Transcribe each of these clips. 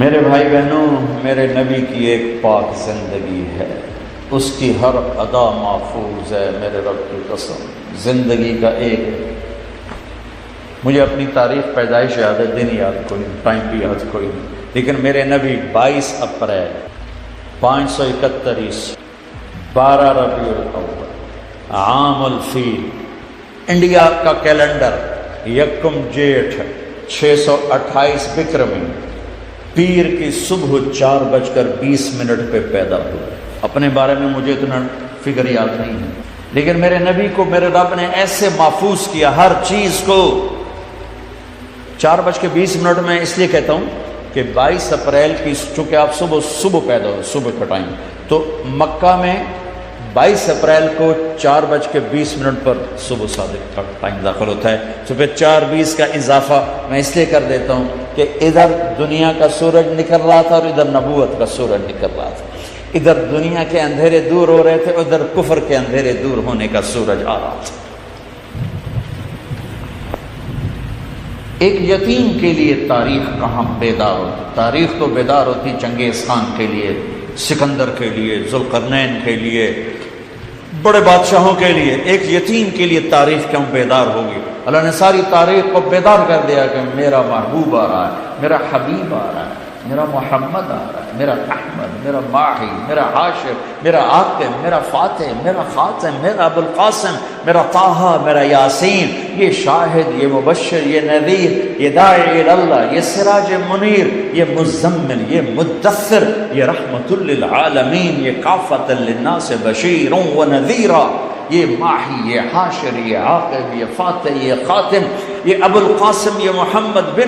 میرے بھائی بہنوں، میرے نبی کی ایک پاک زندگی ہے۔ اس کی ہر ادا محفوظ ہے میرے رب کی قسم۔ زندگی کا ایک۔ مجھے اپنی تاریخ پیدائش یاد ہے، دن یاد کوئی نہیں ٹائم بھی یاد کوئی۔ نہیں لیکن میرے نبی بائیس اپریل پانچ سو اکہتر عیسوی، بارہ ربیع الاول، عام الفیل۔ انڈیا کا کیلنڈر یکم جیٹھ، چھ سو اٹھائیس بکرمی پیر کی صبح چار بج کر بیس منٹ پہ پیدا ہوئے۔ اپنے بارے میں مجھے اتنا فکر یاد نہیں ہے۔ لیکن میرے نبی کو، میرے رب نے ایسے محفوظ کیا ہر چیز کو۔ چار بج کے بیس منٹ میں اس لیے کہتا ہوں کہ بائیس اپریل کی، چونکہ آپ صبح صبح پیدا ہوئے، صبح کا ٹائم۔ تو مکہ میں بائیس اپریل کو چار بج کے بیس منٹ پر صبح صادق کا ٹائم داخل ہوتا ہے۔ تو پھر چار بیس کا اضافہ میں اس لیے کر دیتا ہوں کہ ادھر دنیا کا سورج نکل رہا تھا اور ادھر نبوت کا سورج نکل رہا تھا۔ ادھر دنیا کے اندھیرے دور ہو رہے تھے، ادھر کفر کے اندھیرے دور ہونے کا سورج آ رہا تھا۔ ایک یتیم کے لیے تاریخ کہاں بیدار ہوتی تاریخ تو بیدار ہوتی چنگیز خان کے لیے، سکندر کے لیے، ذوالقرنین کے لیے بڑے بادشاہوں کے لیے، ایک یتیم کے لیے تاریخ کیوں بیدار ہوگی؟ اللہ نے ساری تاریخ کو بیدار کر دیا کہ میرا محبوب آ رہا ہے، میرا حبیب آ رہا ہے۔ میرا محمد آ رہا ہے میرا احمد میرا ماہی میرا عاشق میرا عاقب میرا فاتح میرا خاتم میرا ابوالقاسم میرا طاہا میرا یاسین یہ شاہد یہ مبشر یہ نذیر یہ داعی اللہ یہ سراج منیر یہ مزمن یہ مدثر یہ رحمت للعالمین یہ کافت للناس بشیر و نذیرہ یہ ماہی یہ حاشر یہ عاقب یہ فاتح یہ خاتم یہ ابو القاسم یہ محمد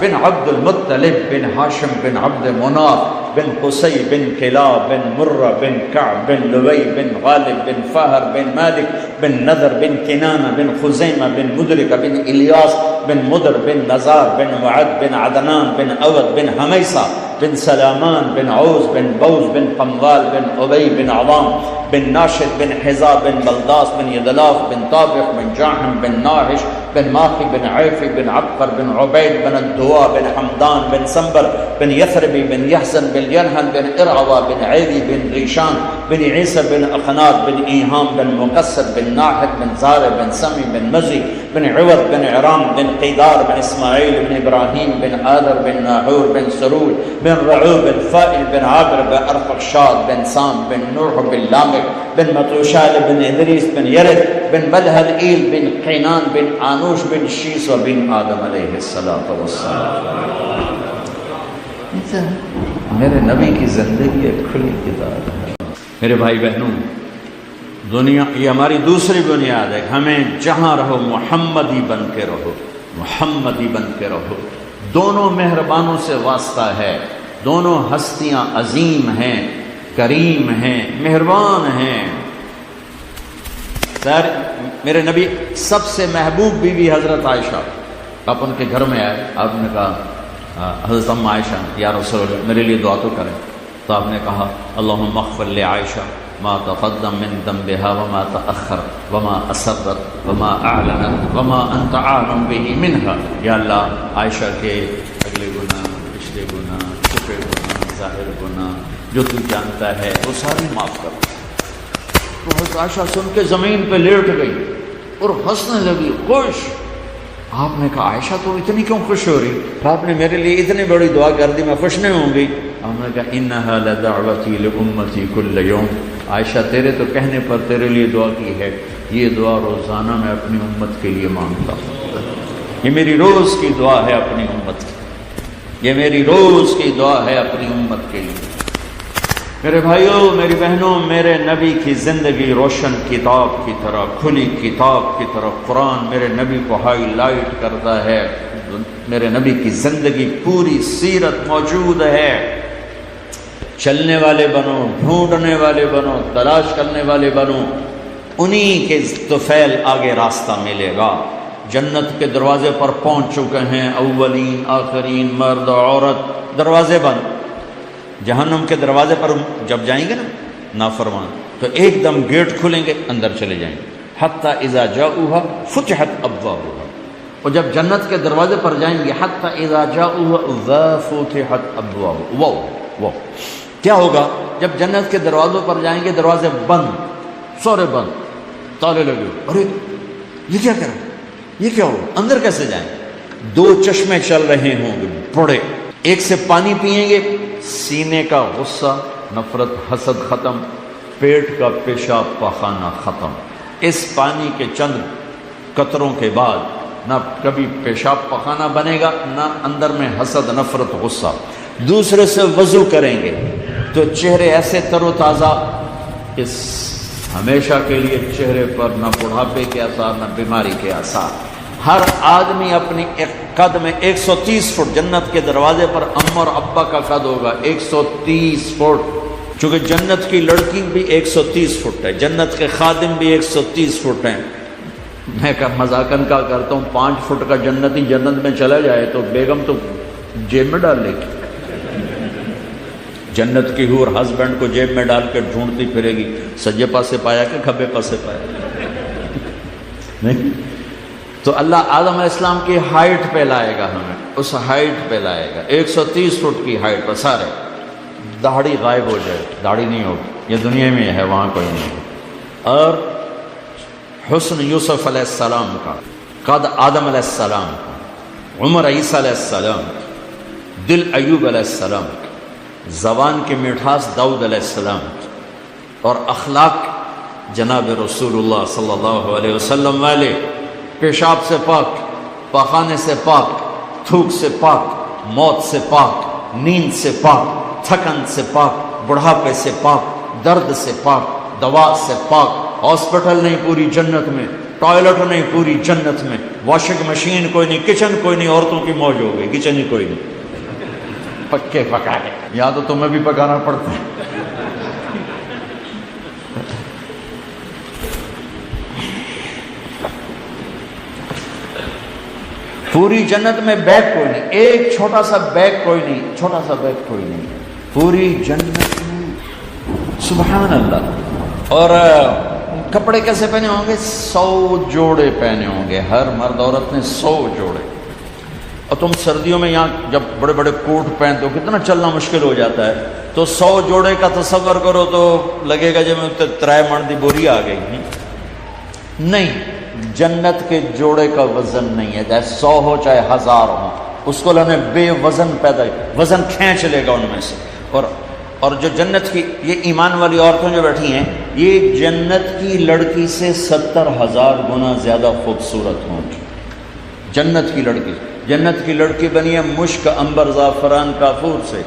بن عبد المطلب بن ہاشم بن عبد مناف بن قصی بن کلاب بن مرہ بن کعب بن لوی بن غالب بن فہر بن مالک بن نذر بن کنانہ بن خزیمہ بن مدرک بن الیاس بن مدر بن نزار بن وعد بن عدنان بن أود بن حمیسہ بن سلامان بن عوز بن بوز بن قموال بن عبی بن عوام بن ناشد بن حزاب بن بلداس بن يدلاف بن طابق بن جاحم بن ناهش بن ماخي بن عيفي بن عبقر بن عبيد بن الدواء بن حمدان بن سنبر بن يثربي بن يحزن بن ينهن بن إرعوى بن عيدي بن ريشان بن عيسى بن أخنات بن إيهام بن مقصر بن ناحد بن زار بن سمي بن مزي بن عوض بن عرام بن قيدار بن إسماعيل بن إبراهيم بن آذر بن ناحور بن سرول بن رعوب بن فائل بن عابر بن أرفقشاد بن سام بن نوح بن لامك بن مطوشال بن إدريس بن يرد بن ملهل إيل بن قينان بن آنوش بن شيس وبن آدم عليه الصلاة والسلام. میرے نبی کی زندگی ایک کھلی کتاب ہے۔ میرے بھائی بہنوں دنیا یہ ہماری دوسری بنیاد ہے ہمیں جہاں رہو محمدی بن کے رہو محمدی بن کے رہو۔ دونوں مہربانوں سے واسطہ ہے دونوں ہستیاں عظیم ہیں کریم ہیں مہربان ہیں۔ سر میرے نبی سب سے محبوب بیوی بی حضرت عائشہ۔ آپ ان کے گھر میں آئے آپ نے کہا حضرت ام عائشہ یا رسول اللہ، میرے لیے دعا تو کریں۔ تو آپ نے کہا اللہ مغفر لے عائشہ، ما تقدم من ذنبها وما تأخر وما أسرت وما أعلنت وما أنت عالم به منها۔ یا اللہ، عائشہ کے اگلے گناہ، پچھلے گناہ، چھپے گناہ، ظاہر گناہ، جو تو جانتا ہے، وہ ساری معاف کر۔ تو حضرت عائشہ سن کے زمین پہ لیٹ گئی اور ہنسنے لگی، خوش۔ آپ نے کہا، عائشہ، تو اتنی کیوں خوش ہو رہی آپ نے میرے لیے اتنی بڑی دعا کر دی، میں خوش نہیں ہوں گی۔ آپ نے کہا، انہا لدعوتی لامتی کل یوم. عائشہ، تیرے تو کہنے پر تیرے لیے دعا کی ہے۔ یہ دعا روزانہ میں اپنی امت کے لیے مانگتا ہوں۔ یہ میری روز کی دعا ہے اپنی امت کی۔ یہ میری روز کی دعا ہے اپنی امت کے لیے۔ میرے بھائیوں میری بہنوں، میرے نبی کی زندگی روشن کتاب کی طرح، کھلی کتاب کی طرح قرآن میرے نبی کو ہائی لائٹ کرتا ہے۔ میرے نبی کی زندگی پوری سیرت موجود ہے۔ چلنے والے بنو، ڈھونڈنے والے بنو، تلاش کرنے والے بنو، انہی کے توفیل آگے راستہ ملے گا۔ جنت کے دروازے پر پہنچ چکے ہیں، اولین، آخرین مرد، عورت۔ دروازے بند۔ جہنم کے دروازے پر جب جائیں گے نا، نافرمان، تو ایک دم گیٹ کھلیں گے، اندر چلے جائیں گے۔ حتیٰ ازا جا فتحت ابوا اور جب جنت کے دروازے پر جائیں گے حت وہ وہ کیا ہوگا؟ جب جنت کے دروازوں پر جائیں گے، دروازے بند، سورے بند، تالے لگے۔ ارے، یہ کیا کریں یہ کیا ہوگا اندر کیسے جائیں؟ دو چشمے چل رہے ہوں گے، بڑے۔ ایک سے پانی پئیں گے۔ سینے کا غصہ، نفرت، حسد ختم، پیٹ کا پیشاب پخانہ ختم۔ اس پانی کے چند قطروں کے بعد نہ کبھی پیشاب پخانہ بنے گا، نہ اندر میں حسد، نفرت، غصہ۔ دوسرے سے وضو کریں گے۔ تو چہرے ایسے تر و تازہ، اس ہمیشہ کے لیے چہرے پر نہ بڑھاپے کے آثار، نہ بیماری کے آثار۔ ہر آدمی اپنی ایک قد میں ایک سو تیس فٹ جنت کے دروازے پر ام اور ابا کا قد ہوگا، ایک سو تیس فٹ۔ چونکہ جنت کی لڑکی بھی ایک سو تیس فٹ ہے، جنت کے خادم بھی ایک سو تیس فٹ ہیں۔ میں مذاکن کا کرتا ہوں، پانچ فٹ کا جنتی جنت میں چلا جائے تو بیگم تو جیب میں ڈال لے گی۔ جنت کی ہور ہسبینڈ کو جیب میں ڈال کے ڈھونڈتی پھرے گی، سجے پاسے پایا کہ کھبے پاسے پایا؟ نہیں۔ تو اللہ آدم علیہ السلام کی ہائٹ پہ لائے گا ہمیں۔ اس ہائٹ پہ لائے گا۔ ایک سو تیس فٹ کی ہائٹ پر سارے۔ داڑھی غائب ہو جائے۔ داڑھی نہیں ہوگی۔ یہ دنیا میں ہے، وہاں کوئی نہیں اور حسن یوسف علیہ السلام کا، قد آدم علیہ السلام کا، عمر عیسیٰ علیہ السلام دل ایوب علیہ السلام زبان کی مٹھاس داؤد علیہ السلام اور اخلاق جناب رسول اللہ صلی اللہ علیہ وسلم والے پیشاب سے پاک پخانے سے پاک تھوک سے پاک موت سے پاک نیند سے پاک تھکن سے پاک بڑھاپے سے پاک درد سے پاک دوا سے پاک ہاسپٹل نہیں پوری جنت میں ٹوائلٹ نہیں پوری جنت میں واشنگ مشین کوئی نہیں کچن کوئی نہیں عورتوں کی موج ہو گئی کچن ہی کوئی نہیں۔ پکے پکا یا تو تمہیں بھی پکانا پڑتا ہے۔ پوری جنت میں بیگ کوئی نہیں۔ ایک چھوٹا سا بیگ کوئی نہیں، چھوٹا سا بیگ کوئی نہیں۔ پوری جنت میں۔ سبحان اللہ۔ اور کپڑے کیسے پہنے ہوں گے؟ سو جوڑے پہنے ہوں گے۔ ہر مرد عورت نے سو جوڑے۔ اور تم سردیوں میں یہاں جب بڑے بڑے کوٹ پہنتے ہو، کتنا چلنا مشکل ہو جاتا ہے۔ تو سو جوڑے کا تصور کرو تو لگے گا جب میں ترائے مرد بوری آ گئی۔ نہیں۔ جنت کے جوڑے کا وزن نہیں ہے، چاہے سو ہو، چاہے ہزار ہو۔ اس کو لنے بے وزن پیدا، وزن کھینچ لے گا ان میں سے۔ اور اور جو جنت کی، یہ ایمان والی عورتوں جو بیٹھی ہیں، یہ جنت کی لڑکی سے ستر ہزار گنا زیادہ خوبصورت ہوں گی۔ جنت کی لڑکی، جنت کی لڑکی بنی ہے مشک امبر زعفران کافور سے۔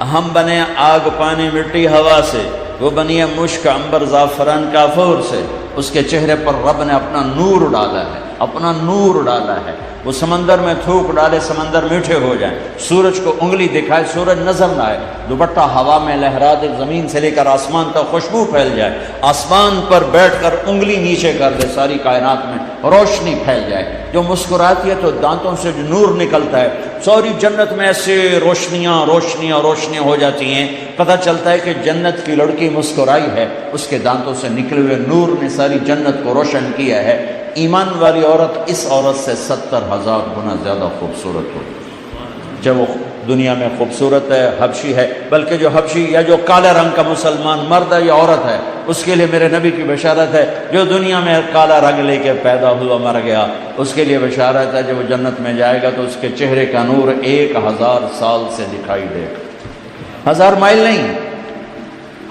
ہم بنے آگ پانی مٹی ہوا سے۔ وہ بنی ہے مشک امبر زعفران کافور سے۔ اس کے چہرے پر رب نے اپنا نور ڈالا ہے، اپنا نور ڈالا ہے۔ وہ سمندر میں تھوک ڈالے، سمندر میٹھے ہو جائیں۔ سورج کو انگلی دکھائے، سورج نظر نہ آئے۔ دوپٹہ ہوا میں لہرا دے، زمین سے لے کر آسمان تک خوشبو پھیل جائے۔ آسمان پر بیٹھ کر انگلی نیچے کر دے، ساری کائنات میں۔ روشنی پھیل جائے۔ جو مسکراتی ہے تو دانتوں سے جو نور نکلتا ہے۔ سوری جنت میں ایسے روشنیاں روشنیاں روشنیاں ہو جاتی ہیں۔ پتہ چلتا ہے کہ جنت کی لڑکی مسکرائی ہے۔ اس کے دانتوں سے نکلے ہوئے نور نے ساری جنت کو روشن کیا ہے۔ ایمان والی عورت اس عورت سے ستر ہزار گنا زیادہ خوبصورت ہو۔ جب وہ دنیا میں خوبصورت ہے، حبشی ہے، بلکہ جو حبشی یا جو کالے رنگ کا مسلمان مرد ہے، یا عورت ہے اس کے لیے میرے نبی کی بشارت ہے جو دنیا میں کالا رنگ لے کے پیدا ہوا مر گیا اس کے لیے بشارت ہے جب وہ جنت میں جائے گا تو اس کے چہرے کا نور ایک ہزار سال سے دکھائی دے گا۔ ہزار مائل نہیں،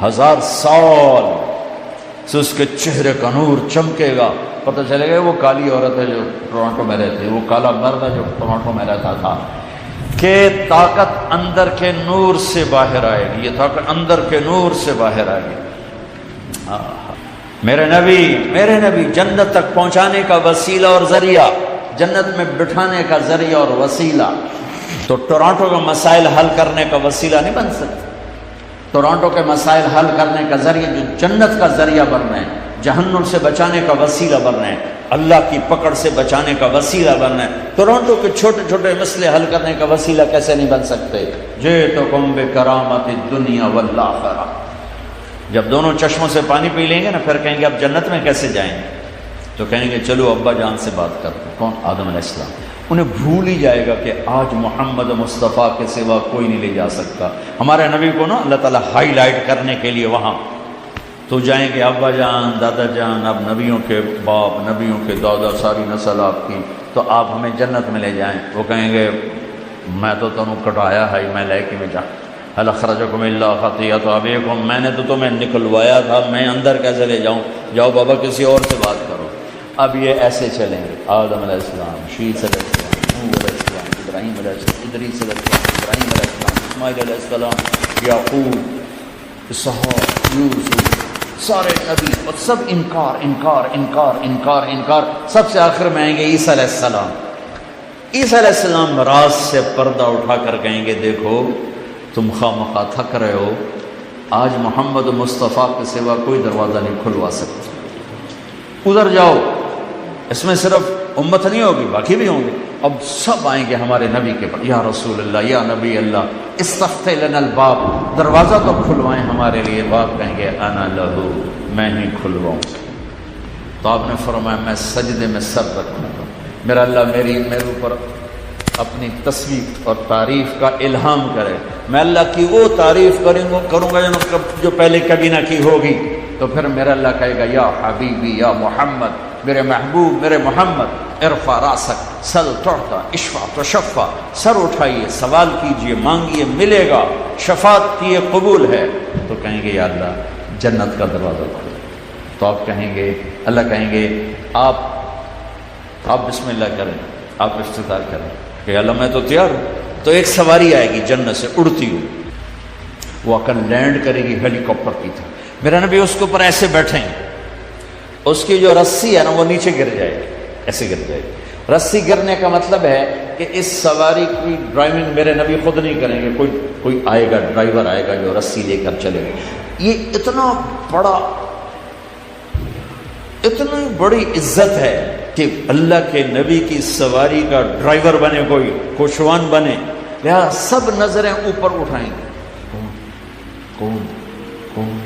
ہزار سال سے اس کے چہرے کا نور چمکے گا۔ پتہ چلے گا وہ کالی عورت ہے جو ٹورانٹو میں رہتی ہے، وہ کالا مرد ہے جو ٹورانٹو میں رہتا تھا۔ کہ طاقت اندر کے نور سے باہر آئے گی، یہ طاقت اندر کے نور سے باہر آئے گی۔ میرے نبی میرے نبی، جنت تک پہنچانے کا وسیلہ اور ذریعہ، جنت میں بٹھانے کا ذریعہ اور وسیلہ۔ تو ٹورانٹو کا مسائل حل کرنے کا وسیلہ نہیں بن سکتا۔ ٹورانٹو کے مسائل حل کرنے کا ذریعہ جو جنت کا ذریعہ بن رہے ہیں، جہنم سے بچانے کا وسیلہ بن رہے ہیں، اللہ کی پکڑ سے بچانے کا وسیلہ بن رہے ہیں۔ ٹورانٹو کے چھوٹے چھوٹے مسئلے حل کرنے کا وسیلہ کیسے نہیں بن سکتے؟ جے تو کم بے کرامت دنیا واللہ جب دونوں چشموں سے پانی پی لیں گے نا، پھر کہیں گے اب جنت میں کیسے جائیں گے؟ تو کہیں گے چلو ابا جان سے بات کر کون؟ آدم علیہ السلام۔ انہیں بھول ہی جائے گا کہ آج محمد مصطفیٰ کے سوا کوئی نہیں لے جا سکتا۔ ہمارے نبی کو نا اللہ تعالیٰ ہائی لائٹ کرنے کے لیے وہاں۔ تو جائیں گے ابا جان، دادا جان، اب نبیوں کے باپ، نبیوں کے دادا، ساری نسل آپ کی۔ تو آپ ہمیں جنت میں لے جائیں۔ وہ کہیں گے، میں تو تمہیں کٹایا ہے، میں لے کے میں جا الخرجکم اللہ خطیت ابیکم میں نے تو تمہیں نکلوایا تھا، میں اندر کیسے لے جاؤں؟ جاؤ بابا، کسی اور سے بات کرو۔ اب یہ ایسے چلیں گے۔ آدم علیہ السلام شیس علیہ السلام نور علیہ السلام، ابراہیم علیہ السلام، ادریس علیہ السلام، ابراہیم علیہ السلام، اسماعیل علیہ السلام، یعقوب، اسحاق، یوسف، سارے نبی، اور سب انکار انکار انکار انکار انکار۔ سب سے آخر میں آئیں گے عیسیٰ علیہ السلام۔ عیسیٰ علیہ السلام راز سے پردہ اٹھا کر کہیں گے، دیکھو تم خواہ مخواہ تھک رہے ہو، آج محمد مصطفیٰ کے سوا کوئی دروازہ نہیں کھلوا سکتا۔ ادھر جاؤ، اس میں صرف امت نہیں ہوگی، باقی بھی ہوں گے۔ اب سب آئیں گے ہمارے نبی کے پاس۔ یا رسول اللہ، یا نبی اللہ استفت لنا الباب۔ دروازہ تو کھلوائیں ہمارے لیے۔ باپ کہیں گے، انا لہو، میں ہی کھلواؤں۔ تو آپ نے فرمایا، میں سجدے میں سر رکھوں گا۔ میرا اللہ میری، میرے اوپر اپنی تصویر اور تعریف کا الہام کرے۔ میں اللہ کی وہ تعریف کروں گا کروں گا جو پہلے کبھی نہ کی ہوگی۔ تو پھر میرا اللہ کہے گا، یا حبیبی، یا محمد، میرے محبوب، میرے محمد عرفا راسک، سل توڑتا اشفا تو شفا سر اٹھائیے، سوال کیجیے مانگیے ملے گا شفات کی یہ قبول ہے۔ تو کہیں گے، یا اللہ، جنت کا دروازہ کھولے تو آپ کہیں گے، اللہ کہیں گے، آپ آپ بسم اللہ کریں، آپ افتخار کریں۔ کہ اللہ میں تو تیار ہوں۔ تو ایک سواری آئے گی جنت سے، اڑتی ہوئی۔ وہ اکل لینڈ کرے گی ہیلی کاپٹر کی طرح میرا نبی اس کے اوپر ایسے بیٹھیں۔ گے اس کی جو رسی ہے نا، وہ نیچے گر جائے گی۔ ایسے گر جائے گی۔ رسی گرنے کا مطلب ہے کہ اس سواری کی ڈرائیونگ میرے نبی خود نہیں کریں گے۔ کوئی کوئی آئے گا ڈرائیور آئے گا جو رسی لے کر چلے گا۔ یہ اتنا بڑا، اتنی بڑی عزت ہے۔ کہ اللہ کے نبی کی سواری کا ڈرائیور بنے، کوئی خوشوان بنے۔ لہٰذا سب نظریں اوپر اٹھائیں۔ گے کون؟ کون؟ کون؟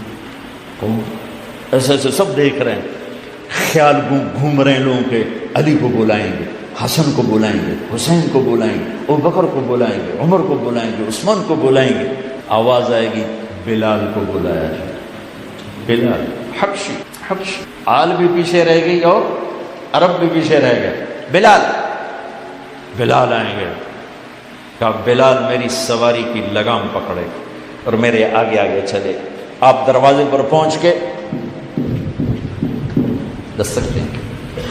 کون؟ ایسے ایسے سب دیکھ رہے ہیں۔ خیال گھوم رہے ہیں لوگوں کے۔ علی کو بلائیں گے، حسن کو بلائیں گے، حسین کو بلائیں گے او بکر کو بلائیں گے، عمر کو بلائیں گے، عثمان کو بلائیں گے۔ آواز آئے گی، بلال کو بلایا جائے۔ بلال، حبشی حبشی۔ آل بھی پیچھے رہ گئی اور عرب بھی پیچھے رہ گئے۔ بلال۔ بلال آئیں گے۔ کہا، بلال میری سواری کی لگام پکڑے اور میرے آگے آگے چلے۔ آپ دروازے پر پہنچ کے دستک دیں گے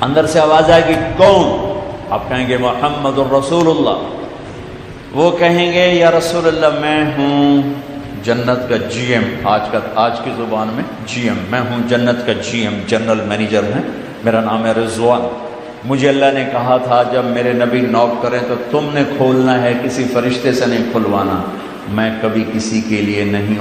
اندر سے آواز آئے گی، کون؟ آپ کہیں گے، محمد الرسول اللہ۔ وہ کہیں گے، یا رسول اللہ، میں ہوں جنت کا جی ایم۔ آج کا، آج کی زبان میں جی ایم۔ میں ہوں جنت کا جی ایم، جنرل مینیجر ہیں میرا نام ہے رضوان۔ مجھے اللہ نے کہا تھا، جب میرے نبی نوک کریں تو تم نے کھولنا ہے، کسی فرشتے سے نہیں کھلوانا۔ میں کبھی کسی کے لیے نہیں